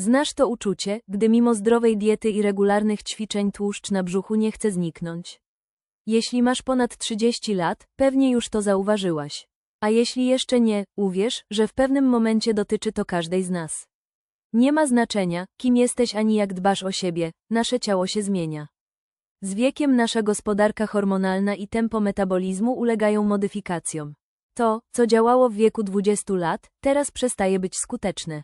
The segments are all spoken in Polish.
Znasz to uczucie, gdy mimo zdrowej diety i regularnych ćwiczeń tłuszcz na brzuchu nie chce zniknąć. Jeśli masz ponad 30 lat, pewnie już to zauważyłaś. A jeśli jeszcze nie, uwierz, że w pewnym momencie dotyczy to każdej z nas. Nie ma znaczenia, kim jesteś ani jak dbasz o siebie, nasze ciało się zmienia. Z wiekiem nasza gospodarka hormonalna i tempo metabolizmu ulegają modyfikacjom. To, co działało w wieku 20 lat, teraz przestaje być skuteczne.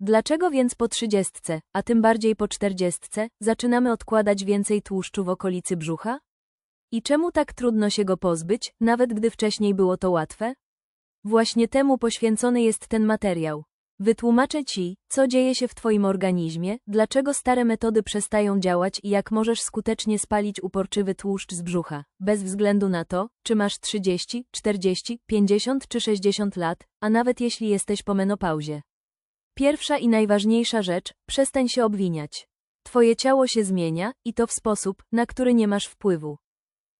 Dlaczego więc po 30, a tym bardziej po 40, zaczynamy odkładać więcej tłuszczu w okolicy brzucha? I czemu tak trudno się go pozbyć, nawet gdy wcześniej było to łatwe? Właśnie temu poświęcony jest ten materiał. Wytłumaczę Ci, co dzieje się w Twoim organizmie, dlaczego stare metody przestają działać i jak możesz skutecznie spalić uporczywy tłuszcz z brzucha, bez względu na to, czy masz 30, 40, 50 czy 60 lat, a nawet jeśli jesteś po menopauzie. Pierwsza i najważniejsza rzecz, przestań się obwiniać. Twoje ciało się zmienia, i to w sposób, na który nie masz wpływu.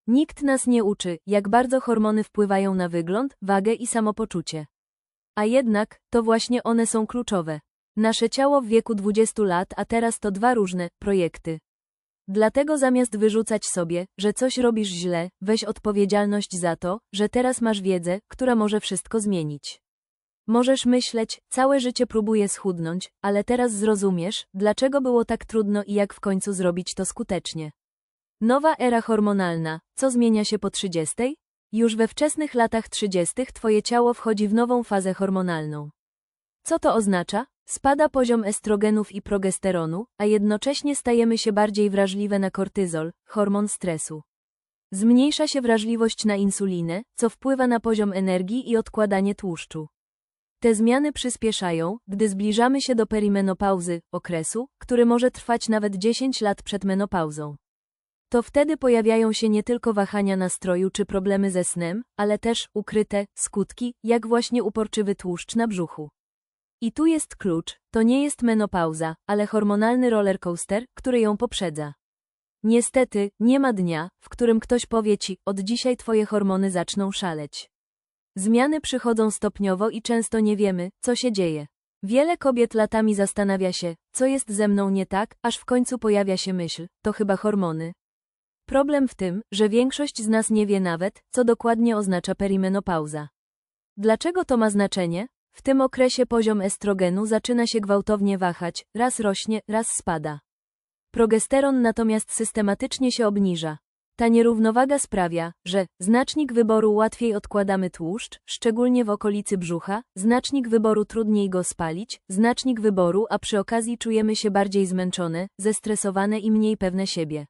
Nikt nas nie uczy, jak bardzo hormony wpływają na wygląd, wagę i samopoczucie. A jednak, to właśnie one są kluczowe. Nasze ciało w wieku 20 lat, a teraz to dwa różne projekty. Dlatego zamiast wyrzucać sobie, że coś robisz źle, weź odpowiedzialność za to, że teraz masz wiedzę, która może wszystko zmienić. Możesz myśleć, całe życie próbuję schudnąć, ale teraz zrozumiesz, dlaczego było tak trudno i jak w końcu zrobić to skutecznie. Nowa era hormonalna, co zmienia się po 30? Już we wczesnych latach 30. Twoje ciało wchodzi w nową fazę hormonalną. Co to oznacza? Spada poziom estrogenów i progesteronu, a jednocześnie stajemy się bardziej wrażliwe na kortyzol, hormon stresu. Zmniejsza się wrażliwość na insulinę, co wpływa na poziom energii i odkładanie tłuszczu. Te zmiany przyspieszają, gdy zbliżamy się do perimenopauzy, okresu, który może trwać nawet 10 lat przed menopauzą. To wtedy pojawiają się nie tylko wahania nastroju czy problemy ze snem, ale też ukryte skutki, jak właśnie uporczywy tłuszcz na brzuchu. I tu jest klucz, to nie jest menopauza, ale hormonalny rollercoaster, który ją poprzedza. Niestety, nie ma dnia, w którym ktoś powie ci, od dzisiaj twoje hormony zaczną szaleć. Zmiany przychodzą stopniowo i często nie wiemy, co się dzieje. Wiele kobiet latami zastanawia się, co jest ze mną nie tak, aż w końcu pojawia się myśl, to chyba hormony. Problem w tym, że większość z nas nie wie nawet, co dokładnie oznacza perimenopauza. Dlaczego to ma znaczenie? W tym okresie poziom estrogenu zaczyna się gwałtownie wahać, raz rośnie, raz spada. Progesteron natomiast systematycznie się obniża. Ta nierównowaga sprawia, że znacznik wyboru łatwiej odkładamy tłuszcz, szczególnie w okolicy brzucha, znacznik wyboru trudniej go spalić, znacznik wyboru, a przy okazji czujemy się bardziej zmęczone, zestresowane i mniej pewne siebie.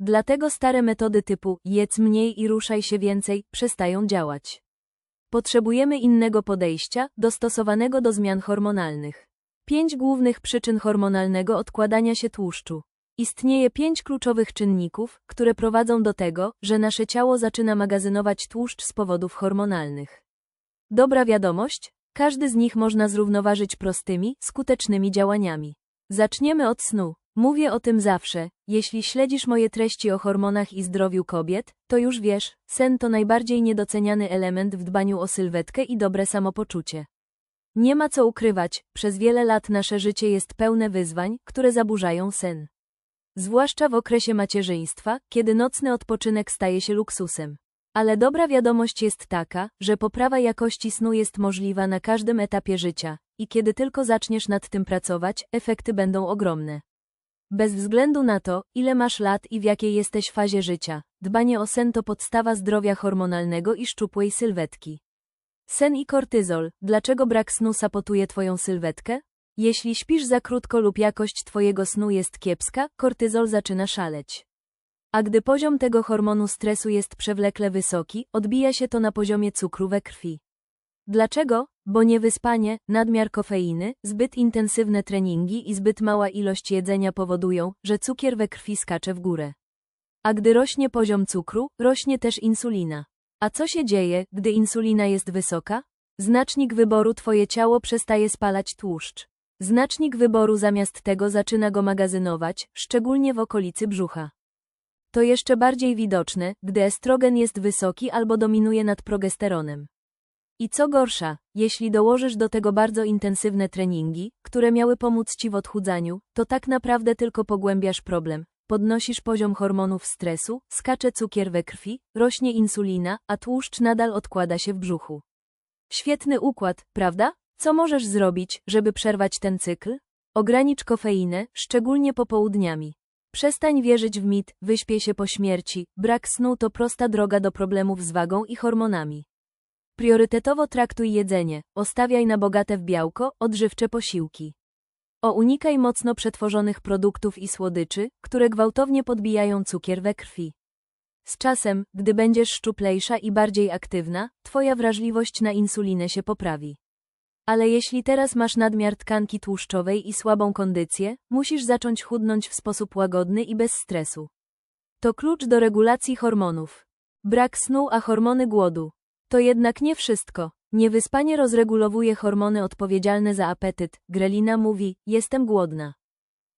Dlatego stare metody typu jedz mniej i ruszaj się więcej przestają działać. Potrzebujemy innego podejścia, dostosowanego do zmian hormonalnych. Pięć głównych przyczyn hormonalnego odkładania się tłuszczu. Istnieje pięć kluczowych czynników, które prowadzą do tego, że nasze ciało zaczyna magazynować tłuszcz z powodów hormonalnych. Dobra wiadomość, każdy z nich można zrównoważyć prostymi, skutecznymi działaniami. Zaczniemy od snu. Mówię o tym zawsze, jeśli śledzisz moje treści o hormonach i zdrowiu kobiet, to już wiesz, sen to najbardziej niedoceniany element w dbaniu o sylwetkę i dobre samopoczucie. Nie ma co ukrywać, przez wiele lat nasze życie jest pełne wyzwań, które zaburzają sen. Zwłaszcza w okresie macierzyństwa, kiedy nocny odpoczynek staje się luksusem. Ale dobra wiadomość jest taka, że poprawa jakości snu jest możliwa na każdym etapie życia, i kiedy tylko zaczniesz nad tym pracować, efekty będą ogromne. Bez względu na to, ile masz lat i w jakiej jesteś fazie życia, dbanie o sen to podstawa zdrowia hormonalnego i szczupłej sylwetki. Sen i kortyzol, dlaczego brak snu sapotuje Twoją sylwetkę? Jeśli śpisz za krótko lub jakość Twojego snu jest kiepska, kortyzol zaczyna szaleć. A gdy poziom tego hormonu stresu jest przewlekle wysoki, odbija się to na poziomie cukru we krwi. Dlaczego? Bo niewyspanie, nadmiar kofeiny, zbyt intensywne treningi i zbyt mała ilość jedzenia powodują, że cukier we krwi skacze w górę. A gdy rośnie poziom cukru, rośnie też insulina. A co się dzieje, gdy insulina jest wysoka? Znacznik wyboru Twoje ciało przestaje spalać tłuszcz. Znacznik wyboru zamiast tego zaczyna go magazynować, szczególnie w okolicy brzucha. To jeszcze bardziej widoczne, gdy estrogen jest wysoki albo dominuje nad progesteronem. I co gorsza, jeśli dołożysz do tego bardzo intensywne treningi, które miały pomóc ci w odchudzaniu, to tak naprawdę tylko pogłębiasz problem. Podnosisz poziom hormonów stresu, skacze cukier we krwi, rośnie insulina, a tłuszcz nadal odkłada się w brzuchu. Świetny układ, prawda? Co możesz zrobić, żeby przerwać ten cykl? Ogranicz kofeinę, szczególnie popołudniami. Przestań wierzyć w mit, wyśpię się po śmierci, brak snu to prosta droga do problemów z wagą i hormonami. Priorytetowo traktuj jedzenie, ostawiaj na bogate w białko, odżywcze posiłki. O unikaj mocno przetworzonych produktów i słodyczy, które gwałtownie podbijają cukier we krwi. Z czasem, gdy będziesz szczuplejsza i bardziej aktywna, twoja wrażliwość na insulinę się poprawi. Ale jeśli teraz masz nadmiar tkanki tłuszczowej i słabą kondycję, musisz zacząć chudnąć w sposób łagodny i bez stresu. To klucz do regulacji hormonów. Brak snu, a hormony głodu. To jednak nie wszystko. Niewyspanie rozregulowuje hormony odpowiedzialne za apetyt. Grelina mówi, jestem głodna.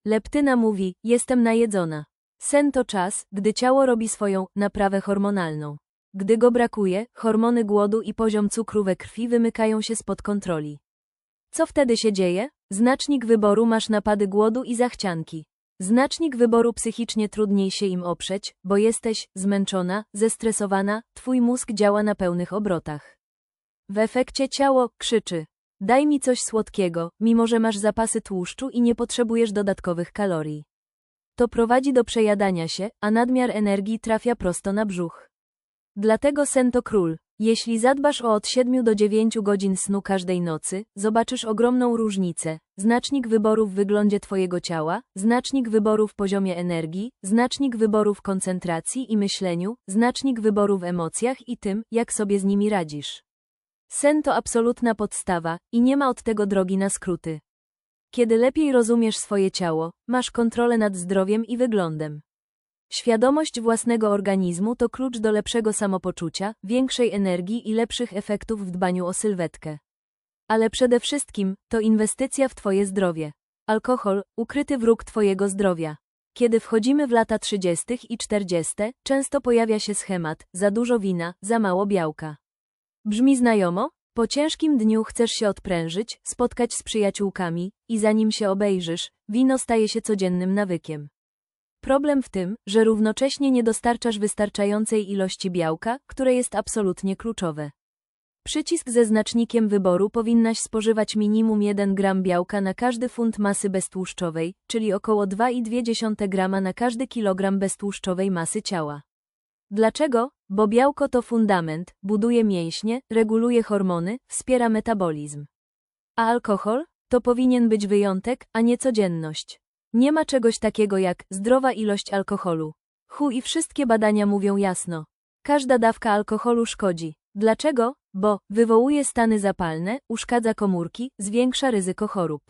Leptyna mówi, jestem najedzona. Sen to czas, gdy ciało robi swoją naprawę hormonalną. Gdy go brakuje, hormony głodu i poziom cukru we krwi wymykają się spod kontroli. Co wtedy się dzieje? Znacznik wyboru masz napady głodu i zachcianki. Znacznik wyboru psychicznie trudniej się im oprzeć, bo jesteś zmęczona, zestresowana, twój mózg działa na pełnych obrotach. W efekcie ciało krzyczy: Daj mi coś słodkiego, mimo że masz zapasy tłuszczu i nie potrzebujesz dodatkowych kalorii. To prowadzi do przejadania się, a nadmiar energii trafia prosto na brzuch. Dlatego sen to król. Jeśli zadbasz o od 7 do 9 godzin snu każdej nocy, zobaczysz ogromną różnicę. Znacznik wyboru w wyglądzie Twojego ciała, znacznik wyboru w poziomie energii, znacznik wyboru w koncentracji i myśleniu, znacznik wyboru w emocjach i tym, jak sobie z nimi radzisz. Sen to absolutna podstawa i nie ma od tego drogi na skróty. Kiedy lepiej rozumiesz swoje ciało, masz kontrolę nad zdrowiem i wyglądem. Świadomość własnego organizmu to klucz do lepszego samopoczucia, większej energii i lepszych efektów w dbaniu o sylwetkę. Ale przede wszystkim, to inwestycja w Twoje zdrowie. Alkohol, ukryty wróg Twojego zdrowia. Kiedy wchodzimy w lata 30. i 40., często pojawia się schemat: za dużo wina, za mało białka. Brzmi znajomo? Po ciężkim dniu chcesz się odprężyć, spotkać z przyjaciółkami, i zanim się obejrzysz, wino staje się codziennym nawykiem. Problem w tym, że równocześnie nie dostarczasz wystarczającej ilości białka, które jest absolutnie kluczowe. Przycisk ze znacznikiem wyboru powinnaś spożywać minimum 1 gram białka na każdy funt masy beztłuszczowej, czyli około 2,2 grama na każdy kilogram beztłuszczowej masy ciała. Dlaczego? Bo białko to fundament, buduje mięśnie, reguluje hormony, wspiera metabolizm. A alkohol? To powinien być wyjątek, a nie codzienność. Nie ma czegoś takiego jak zdrowa ilość alkoholu. Hu i wszystkie badania mówią jasno. Każda dawka alkoholu szkodzi. Dlaczego? Bo wywołuje stany zapalne, uszkadza komórki, zwiększa ryzyko chorób.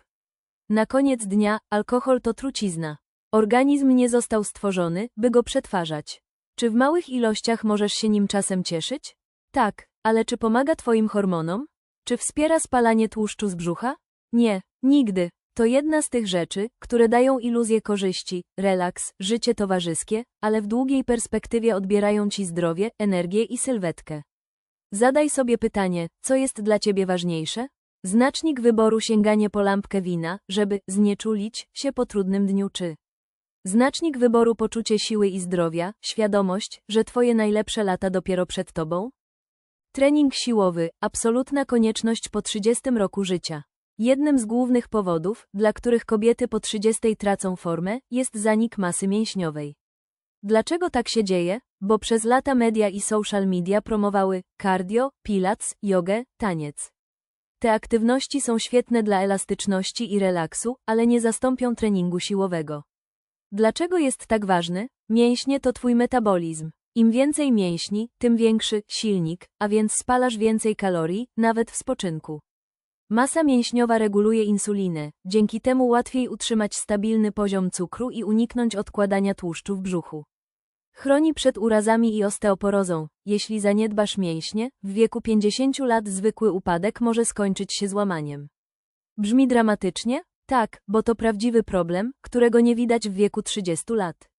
Na koniec dnia alkohol to trucizna. Organizm nie został stworzony, by go przetwarzać. Czy w małych ilościach możesz się nim czasem cieszyć? Tak, ale czy pomaga Twoim hormonom? Czy wspiera spalanie tłuszczu z brzucha? Nie, nigdy. To jedna z tych rzeczy, które dają iluzję korzyści, relaks, życie towarzyskie, ale w długiej perspektywie odbierają ci zdrowie, energię i sylwetkę. Zadaj sobie pytanie, co jest dla ciebie ważniejsze? Znacznik wyboru sięganie po lampkę wina, żeby znieczulić się po trudnym dniu czy Znacznik wyboru poczucie siły i zdrowia, świadomość, że twoje najlepsze lata dopiero przed tobą? Trening siłowy, absolutna konieczność po 30 roku życia. Jednym z głównych powodów, dla których kobiety po 30 tracą formę, jest zanik masy mięśniowej. Dlaczego tak się dzieje? Bo przez lata media i social media promowały cardio, pilates, jogę, taniec. Te aktywności są świetne dla elastyczności i relaksu, ale nie zastąpią treningu siłowego. Dlaczego jest tak ważny? Mięśnie to twój metabolizm. Im więcej mięśni, tym większy silnik, a więc spalasz więcej kalorii, nawet w spoczynku. Masa mięśniowa reguluje insulinę, dzięki temu łatwiej utrzymać stabilny poziom cukru i uniknąć odkładania tłuszczu w brzuchu. Chroni przed urazami i osteoporozą. Jeśli zaniedbasz mięśnie, w wieku 50 lat zwykły upadek może skończyć się złamaniem. Brzmi dramatycznie? Tak, bo to prawdziwy problem, którego nie widać w wieku 30 lat.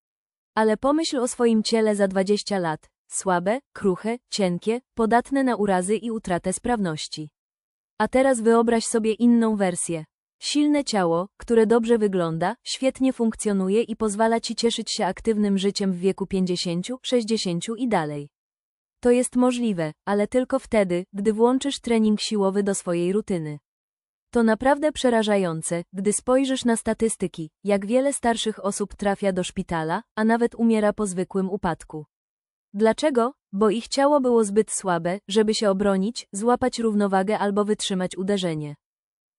Ale pomyśl o swoim ciele za 20 lat. Słabe, kruche, cienkie, podatne na urazy i utratę sprawności. A teraz wyobraź sobie inną wersję. Silne ciało, które dobrze wygląda, świetnie funkcjonuje i pozwala ci cieszyć się aktywnym życiem w wieku 50, 60 i dalej. To jest możliwe, ale tylko wtedy, gdy włączysz trening siłowy do swojej rutyny. To naprawdę przerażające, gdy spojrzysz na statystyki, jak wiele starszych osób trafia do szpitala, a nawet umiera po zwykłym upadku. Dlaczego? Bo ich ciało było zbyt słabe, żeby się obronić, złapać równowagę albo wytrzymać uderzenie.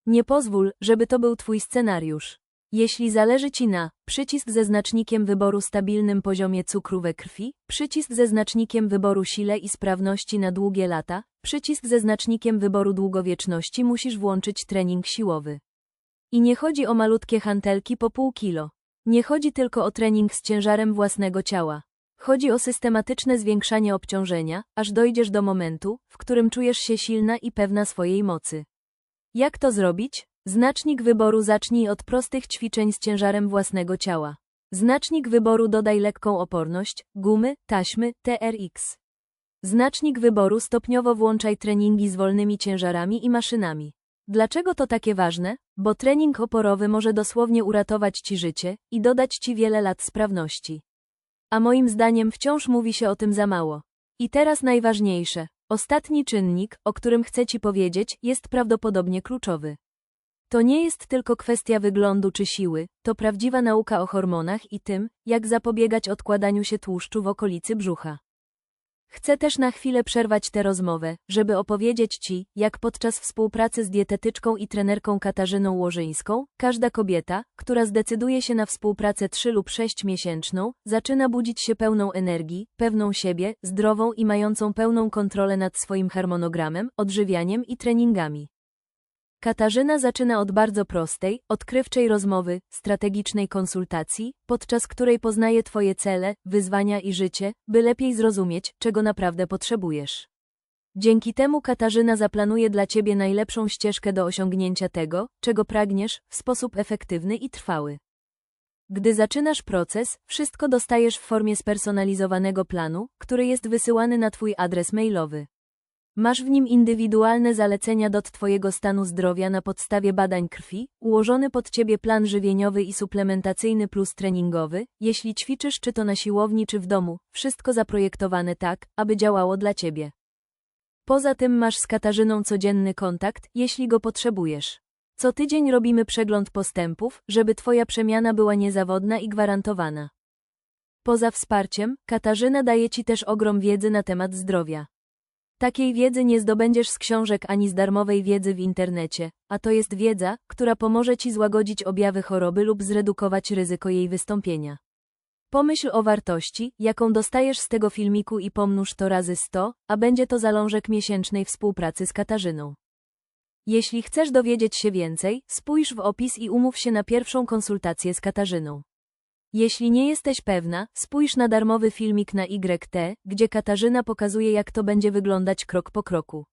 Nie pozwól, żeby to był twój scenariusz. Jeśli zależy Ci na przycisk ze znacznikiem wyboru stabilnym poziomie cukru we krwi, przycisk ze znacznikiem wyboru sile i sprawności na długie lata, przycisk ze znacznikiem wyboru długowieczności musisz włączyć trening siłowy. I nie chodzi o malutkie hantelki po pół kilo. Nie chodzi tylko o trening z ciężarem własnego ciała. Chodzi o systematyczne zwiększanie obciążenia, aż dojdziesz do momentu, w którym czujesz się silna i pewna swojej mocy. Jak to zrobić? Znacznik wyboru zacznij od prostych ćwiczeń z ciężarem własnego ciała. Znacznik wyboru dodaj lekką oporność, gumy, taśmy, TRX. Znacznik wyboru stopniowo włączaj treningi z wolnymi ciężarami i maszynami. Dlaczego to takie ważne? Bo trening oporowy może dosłownie uratować Ci życie i dodać Ci wiele lat sprawności. A moim zdaniem wciąż mówi się o tym za mało. I teraz najważniejsze. Ostatni czynnik, o którym chcę Ci powiedzieć, jest prawdopodobnie kluczowy. To nie jest tylko kwestia wyglądu czy siły, to prawdziwa nauka o hormonach i tym, jak zapobiegać odkładaniu się tłuszczu w okolicy brzucha. Chcę też na chwilę przerwać tę rozmowę, żeby opowiedzieć Ci, jak podczas współpracy z dietetyczką i trenerką Katarzyną Łożyńską, każda kobieta, która zdecyduje się na współpracę 3 lub 6 miesięczną, zaczyna budzić się pełną energii, pewną siebie, zdrową i mającą pełną kontrolę nad swoim harmonogramem, odżywianiem i treningami. Katarzyna zaczyna od bardzo prostej, odkrywczej rozmowy, strategicznej konsultacji, podczas której poznaje Twoje cele, wyzwania i życie, by lepiej zrozumieć, czego naprawdę potrzebujesz. Dzięki temu Katarzyna zaplanuje dla Ciebie najlepszą ścieżkę do osiągnięcia tego, czego pragniesz, w sposób efektywny i trwały. Gdy zaczynasz proces, wszystko dostajesz w formie spersonalizowanego planu, który jest wysyłany na Twój adres mailowy. Masz w nim indywidualne zalecenia do Twojego stanu zdrowia na podstawie badań krwi, ułożony pod Ciebie plan żywieniowy i suplementacyjny plus treningowy, jeśli ćwiczysz czy to na siłowni czy w domu, wszystko zaprojektowane tak, aby działało dla Ciebie. Poza tym masz z Katarzyną codzienny kontakt, jeśli go potrzebujesz. Co tydzień robimy przegląd postępów, żeby Twoja przemiana była niezawodna i gwarantowana. Poza wsparciem, Katarzyna daje Ci też ogrom wiedzy na temat zdrowia. Takiej wiedzy nie zdobędziesz z książek ani z darmowej wiedzy w internecie, a to jest wiedza, która pomoże Ci złagodzić objawy choroby lub zredukować ryzyko jej wystąpienia. Pomyśl o wartości, jaką dostajesz z tego filmiku i pomnóż to razy 100, a będzie to zalążek miesięcznej współpracy z Katarzyną. Jeśli chcesz dowiedzieć się więcej, spójrz w opis i umów się na pierwszą konsultację z Katarzyną. Jeśli nie jesteś pewna, spójrz na darmowy filmik na YT, gdzie Katarzyna pokazuje jak to będzie wyglądać krok po kroku.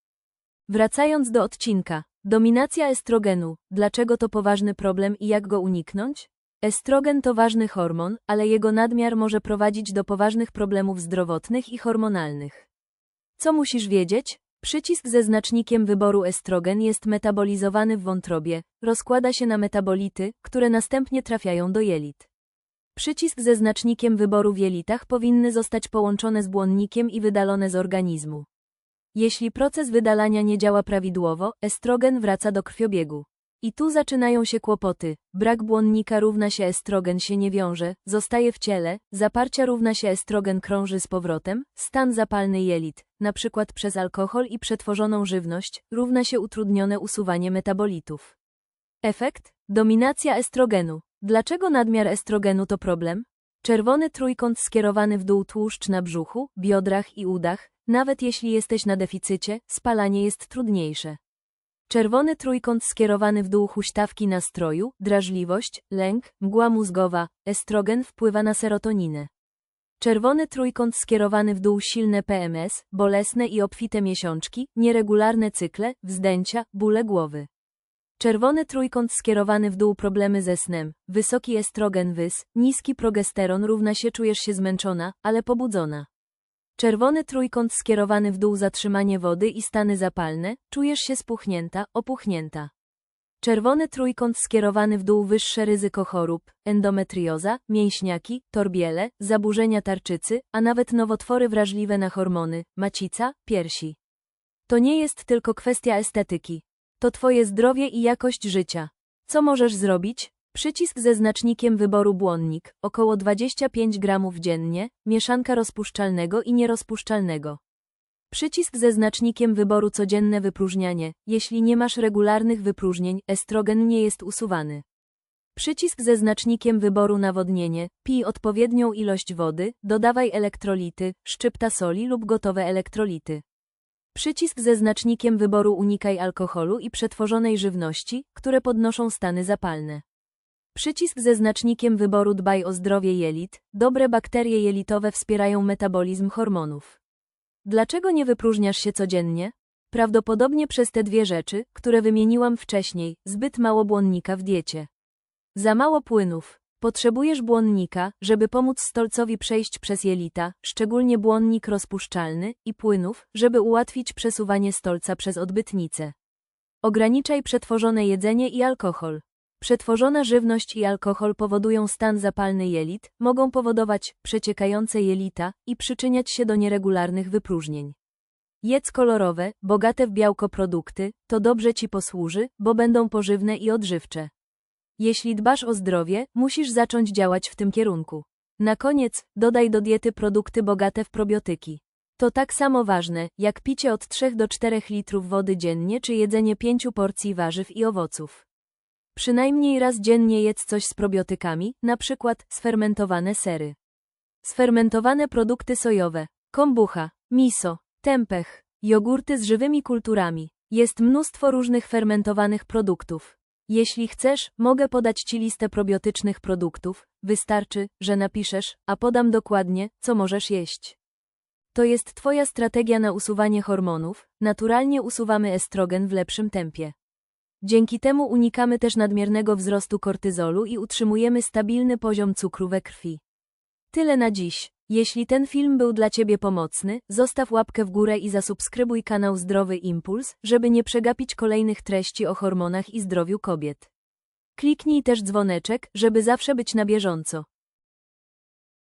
Wracając do odcinka. Dominacja estrogenu. Dlaczego to poważny problem i jak go uniknąć? Estrogen to ważny hormon, ale jego nadmiar może prowadzić do poważnych problemów zdrowotnych i hormonalnych. Co musisz wiedzieć? Przycisk ze znacznikiem wyboru estrogen jest metabolizowany w wątrobie, rozkłada się na metabolity, które następnie trafiają do jelit. Przycisk ze znacznikiem wyboru w jelitach powinny zostać połączone z błonnikiem i wydalone z organizmu. Jeśli proces wydalania nie działa prawidłowo, estrogen wraca do krwiobiegu. I tu zaczynają się kłopoty. Brak błonnika równa się estrogen się nie wiąże, zostaje w ciele, zaparcia równa się estrogen krąży z powrotem, stan zapalny jelit, przykład przez alkohol i przetworzoną żywność, równa się utrudnione usuwanie metabolitów. Efekt? Dominacja estrogenu. Dlaczego nadmiar estrogenu to problem? Czerwony trójkąt skierowany w dół tłuszcz na brzuchu, biodrach i udach, nawet jeśli jesteś na deficycie, spalanie jest trudniejsze. Czerwony trójkąt skierowany w dół huśtawki nastroju, drażliwość, lęk, mgła mózgowa, estrogen wpływa na serotoninę. Czerwony trójkąt skierowany w dół silne PMS, bolesne i obfite miesiączki, nieregularne cykle, wzdęcia, bóle głowy. Czerwony trójkąt skierowany w dół problemy ze snem, wysoki estrogen wys, niski progesteron równa się czujesz się zmęczona, ale pobudzona. Czerwony trójkąt skierowany w dół zatrzymanie wody i stany zapalne, czujesz się spuchnięta, opuchnięta. Czerwony trójkąt skierowany w dół wyższe ryzyko chorób, endometrioza, mięśniaki, torbiele, zaburzenia tarczycy, a nawet nowotwory wrażliwe na hormony, macica, piersi. To nie jest tylko kwestia estetyki. To twoje zdrowie i jakość życia. Co możesz zrobić? Przycisk ze znacznikiem wyboru błonnik, około 25 gramów dziennie, mieszanka rozpuszczalnego i nierozpuszczalnego. Przycisk ze znacznikiem wyboru codzienne wypróżnianie, jeśli nie masz regularnych wypróżnień, estrogen nie jest usuwany. Przycisk ze znacznikiem wyboru nawodnienie, pij odpowiednią ilość wody, dodawaj elektrolity, szczypta soli lub gotowe elektrolity. Przycisk ze znacznikiem wyboru unikaj alkoholu i przetworzonej żywności, które podnoszą stany zapalne. Przycisk ze znacznikiem wyboru dbaj o zdrowie jelit, dobre bakterie jelitowe wspierają metabolizm hormonów. Dlaczego nie wypróżniasz się codziennie? Prawdopodobnie przez te dwie rzeczy, które wymieniłam wcześniej, zbyt mało błonnika w diecie. Za mało płynów. Potrzebujesz błonnika, żeby pomóc stolcowi przejść przez jelita, szczególnie błonnik rozpuszczalny, i płynów, żeby ułatwić przesuwanie stolca przez odbytnicę. Ograniczaj przetworzone jedzenie i alkohol. Przetworzona żywność i alkohol powodują stan zapalny jelit, mogą powodować przeciekające jelita i przyczyniać się do nieregularnych wypróżnień. Jedz kolorowe, bogate w białko produkty, to dobrze ci posłuży, bo będą pożywne i odżywcze. Jeśli dbasz o zdrowie, musisz zacząć działać w tym kierunku. Na koniec, dodaj do diety produkty bogate w probiotyki. To tak samo ważne, jak picie od 3 do 4 litrów wody dziennie czy jedzenie 5 porcji warzyw i owoców. Przynajmniej raz dziennie jedz coś z probiotykami, na przykład sfermentowane sery. Sfermentowane produkty sojowe, kombucha, miso, tempeh, jogurty z żywymi kulturami. Jest mnóstwo różnych fermentowanych produktów. Jeśli chcesz, mogę podać Ci listę probiotycznych produktów, wystarczy, że napiszesz, a podam dokładnie, co możesz jeść. To jest Twoja strategia na usuwanie hormonów, naturalnie usuwamy estrogen w lepszym tempie. Dzięki temu unikamy też nadmiernego wzrostu kortyzolu i utrzymujemy stabilny poziom cukru we krwi. Tyle na dziś. Jeśli ten film był dla Ciebie pomocny, zostaw łapkę w górę i zasubskrybuj kanał Zdrowy Impuls, żeby nie przegapić kolejnych treści o hormonach i zdrowiu kobiet. Kliknij też dzwoneczek, żeby zawsze być na bieżąco.